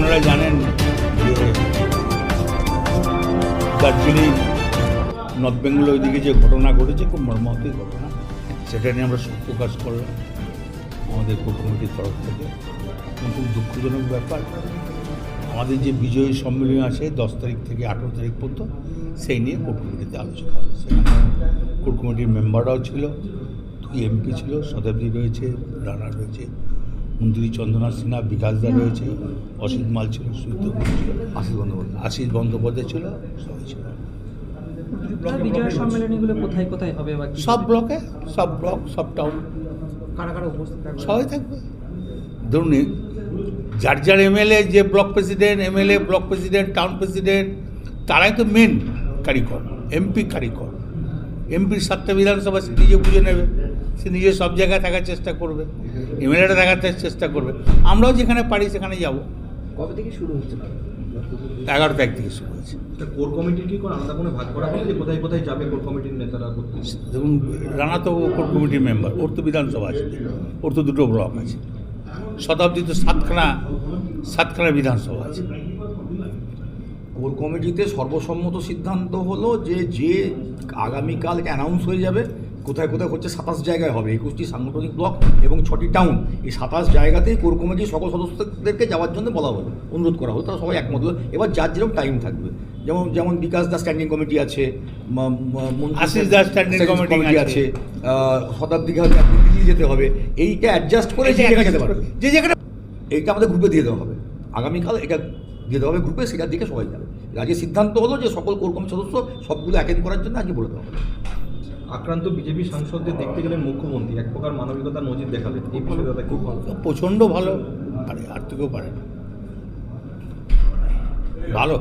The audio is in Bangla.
আপনারা জানেন যে দার্জিলিং, নর্থ বেঙ্গল ওইদিকে যে ঘটনা ঘটেছে, খুব মর্মান্তিক ঘটনা। সেটা নিয়ে আমরা শোক প্রকাশ করলাম আমাদের কোর কমিটির তরফ থেকে। খুব দুঃখজনক ব্যাপার, আমাদের যে বিজয়ী সম্মেলন আছে দশ তারিখ থেকে আঠেরো তারিখ পর্যন্ত, সেই নিয়ে কোর কমিটিতে আলোচনা হবে সেখানে কোর কমিটির মেম্বাররাও ছিল, দুই এমপি ছিল শতাব্দী রয়েছে, রানা রয়েছে মন্ত্রী চন্দনা সিনহা বিকাশ দা রয়েছে অসিত মাল ছিল সুইত ছিল আশিস বন্দ্যোপাধ্যায়। আশিস বন্দ্যোপাধ্যায় ছিল সবাই ছিল। তার বিজয় সম্মেলনীগুলো কোথায় কোথায় হবে বা সব ব্লকে সব ব্লক সব টাউন কারা কারা উপস্থিত থাকবে? সবাই থাকবে। ধরুন যার যার এমএলএ যে block president MLA block president town president তারাই তো মেন কারিগর এমপি কারিগর। এমপির সাতটা বিধানসভা সে নিজে বুঝে নেবে। সে নিজে সব জায়গায় থাকার চেষ্টা করবে এমএলএটা থাকার চেষ্টা করবে। আমরাও যেখানে পারি সেখানে যাব। কবে থেকে শুরু হচ্ছে এগারো তারিখ থেকে শুরু হয়েছে। কোর কমিটির কি কোনো আলাদা কোনো ভাগ করা হবে যে কোথায় কোথায় যাবে কোর কমিটির নেতারা দেখুন রানা তো কোর কমিটির মেম্বার ওর তো বিধানসভা আছে ওর তো দুটো ব্লক আছে। শতাব্দী তো সাতখানা সাতখানা বিধানসভা আছে। কোর কমিটিতে সর্বসম্মত সিদ্ধান্ত হলো যে যে আগামীকাল অ্যানাউন্স হয়ে যাবে কোথায় কোথায় হচ্ছে সাতাশ জায়গায় হবে একুশটি সাংগঠনিক ব্লক এবং ছটি টাউন। এই সাতাশ জায়গাতেই কোর কমিটির সকল সদস্যদেরকে যাওয়ার জন্য বলা হলো অনুরোধ করা হলো তারা সবাই একমত হলো। এবার যার যেরকম টাইম থাকবে যেমন যেমন বিকাশ দা স্ট্যান্ডিং কমিটি আছে আশিস দা standing committee আছে। একদিন দিল্লি যেতে হবে এইটা অ্যাডজাস্ট করে যে জায়গায় যেতে পারবে। যে জায়গাটা এইটা আমাদের গ্রুপে দিয়ে দেওয়া হবে। আগামীকাল এটা দিয়ে দেওয়া হবে গ্রুপে সেটার দিকে সবাই যাবে। আজকে সিদ্ধান্ত হলো যে সকল কোর কমিটির সদস্য সবগুলো অ্যাটেন্ড করার জন্য আজকে বলে দেওয়া হবে। আক্রান্ত বিজেপি সাংসদদের দেখতে গেলেন মুখ্যমন্ত্রী। এক প্রকার মানবিকতার নজির দেখালেন। এই বিষয়ে দাদা খুব ভালো প্রচণ্ড ভালো। পারে আর তো কেউ পারে ভালো।